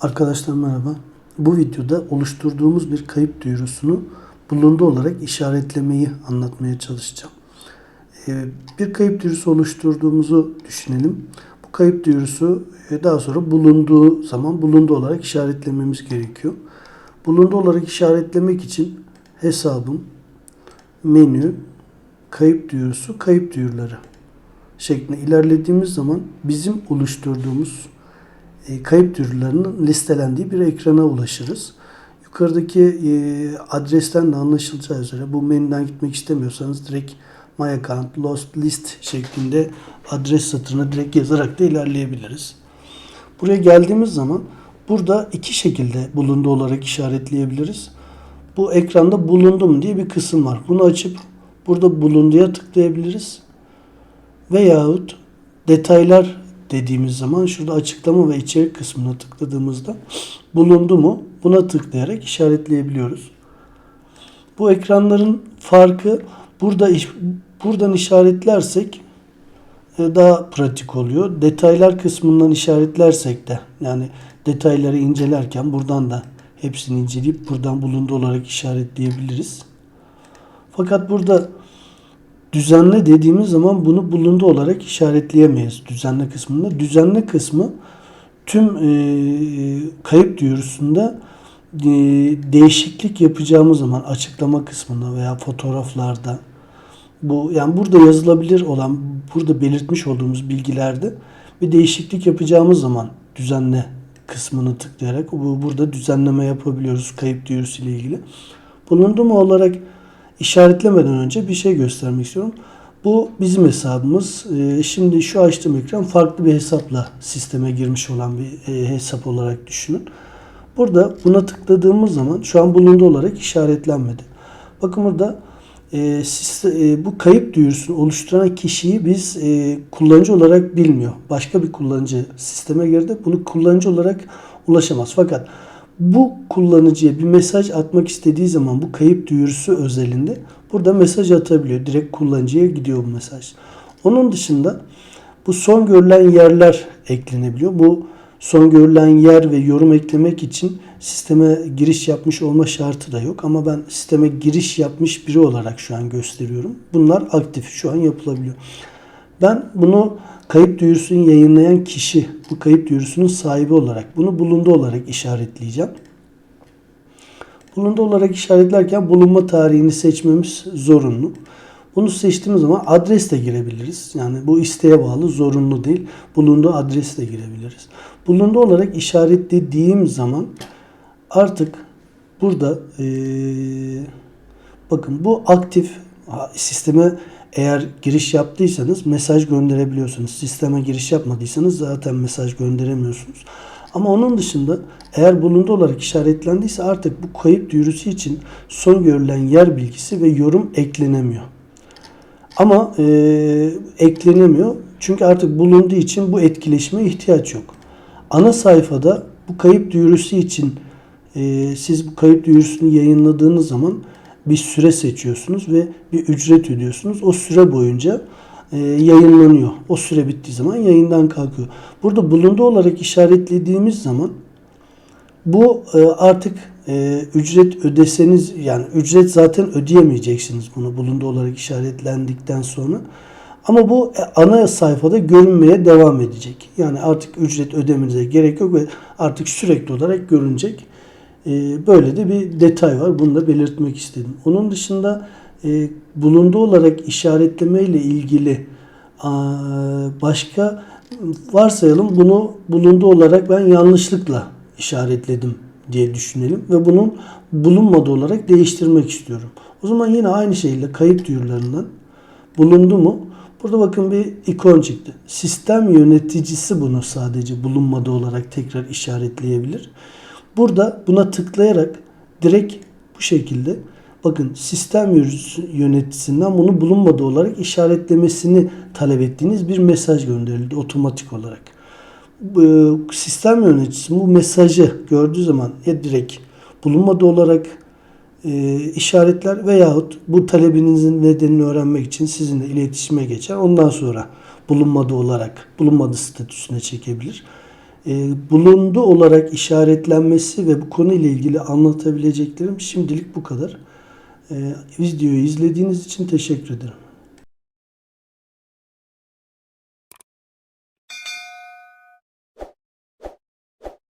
Arkadaşlar merhaba. Bu videoda oluşturduğumuz bir kayıp duyurusunu bulundu olarak işaretlemeyi anlatmaya çalışacağım. Ee, Bir kayıp duyurusu oluşturduğumuzu düşünelim. Bu kayıp duyurusu e, daha sonra bulunduğu zaman bulundu olarak işaretlememiz gerekiyor. Bulundu olarak işaretlemek için hesabım, menü, kayıp duyurusu, kayıp duyuruları şeklinde ilerlediğimiz zaman bizim oluşturduğumuz kayıp duyurularının listelendiği bir ekrana ulaşırız. Yukarıdaki e, adresten de anlaşılacağı üzere bu menüden gitmek istemiyorsanız direkt My Account, Lost List şeklinde adres satırına direkt yazarak da ilerleyebiliriz. Buraya geldiğimiz zaman burada iki şekilde bulundu olarak işaretleyebiliriz. Bu ekranda bulundum diye bir kısım var. Bunu açıp burada bulunduya tıklayabiliriz. Veyahut detaylar dediğimiz zaman şurada açıklama ve içerik kısmına tıkladığımızda bulundu mu buna tıklayarak işaretleyebiliyoruz. Bu ekranların farkı burada buradan işaretlersek e, daha pratik oluyor. Detaylar kısmından işaretlersek de yani detayları incelerken buradan da hepsini inceleyip buradan bulundu olarak işaretleyebiliriz. Fakat burada düzenle dediğimiz zaman bunu bulundu olarak işaretleyemeyiz düzenle kısmında. Düzenle kısmı tüm e, kayıp duyurusunda e, değişiklik yapacağımız zaman açıklama kısmında veya fotoğraflarda bu yani burada yazılabilir olan burada belirtmiş olduğumuz bilgilerde bir değişiklik yapacağımız zaman düzenle kısmını tıklayarak bu burada düzenleme yapabiliyoruz kayıp duyurusu ile ilgili. Bulundu mu olarak işaretlemeden önce bir şey göstermek istiyorum. Bu bizim hesabımız. Ee, Şimdi şu açtığım ekran farklı bir hesapla sisteme girmiş olan bir e, hesap olarak düşünün. Burada buna tıkladığımız zaman şu an bulundu olarak işaretlenmedi. Bakın burada e, e, bu kayıp duyurusunu oluşturan kişiyi biz kullanıcı olarak bilmiyor. Başka bir kullanıcı sisteme girdi. Bunu kullanıcı olarak ulaşamaz. Fakat bu kullanıcıya bir mesaj atmak istediği zaman bu kayıp duyurusu özelinde burada mesaj atabiliyor. Direkt kullanıcıya gidiyor bu mesaj. Onun dışında bu son görülen yerler eklenebiliyor. Bu son görülen yer ve yorum eklemek için sisteme giriş yapmış olma şartı da yok. Ama ben sisteme giriş yapmış biri olarak şu an gösteriyorum. Bunlar aktif şu an yapılabiliyor. Ben bunu kayıp duyurusunu yayınlayan kişi, bu kayıp duyurusunun sahibi olarak, bunu bulundu olarak işaretleyeceğim. Bulundu olarak işaretlerken bulunma tarihini seçmemiz zorunlu. Bunu seçtiğimiz zaman adres de girebiliriz. Yani bu isteğe bağlı, zorunlu değil. Bulunduğu adres de girebiliriz. Bulundu olarak işaretlediğim zaman artık burada eee, bakın bu aktif sisteme eğer giriş yaptıysanız mesaj gönderebiliyorsunuz. Sisteme giriş yapmadıysanız zaten mesaj gönderemiyorsunuz. Ama onun dışında eğer bulundu olarak işaretlendiyse artık bu kayıp duyurusu için son görülen yer bilgisi ve yorum eklenemiyor. Ama e, eklenemiyor. Çünkü artık bulunduğu için bu etkileşime ihtiyaç yok. Ana sayfada bu kayıp duyurusu için e, siz bu kayıp duyurusunu yayınladığınız zaman bir süre seçiyorsunuz ve bir ücret ödüyorsunuz. O süre boyunca e, yayınlanıyor. O süre bittiği zaman yayından kalkıyor. Burada bulundu olarak işaretlediğimiz zaman bu e, artık e, ücret ödeseniz yani ücret zaten ödeyemeyeceksiniz bunu bulundu olarak işaretlendikten sonra. Ama bu e, ana sayfada görünmeye devam edecek. Yani artık ücret ödemenize gerek yok ve artık sürekli olarak görünecek. E, Böyle de bir detay var. Bunu da belirtmek istedim. Onun dışında e, bulundu olarak işaretleme ile ilgili başka varsayalım bunu bulundu olarak ben yanlışlıkla işaretledim diye düşünelim ve bunun bulunmadı olarak değiştirmek istiyorum. O zaman yine aynı şekilde kayıp duyurularından bulundu mu? Burada bakın bir ikon çıktı. Sistem yöneticisi bunu sadece bulunmadı olarak tekrar işaretleyebilir. Burada buna tıklayarak direkt bu şekilde bakın sistem yöneticisinden bunu bulunmadı olarak işaretlemesini talep ettiğiniz bir mesaj gönderildi otomatik olarak. Bu sistem yöneticisi bu mesajı gördüğü zaman ya direkt bulunmadı olarak e, işaretler veyahut bu talebinizin nedenini öğrenmek için sizinle iletişime geçer. Ondan sonra bulunmadı olarak bulunmadı statüsüne çekebilir. E, bulundu olarak işaretlenmesi ve bu konuyla ilgili anlatabileceklerim şimdilik bu kadar. E, videoyu izlediğiniz için teşekkür ederim.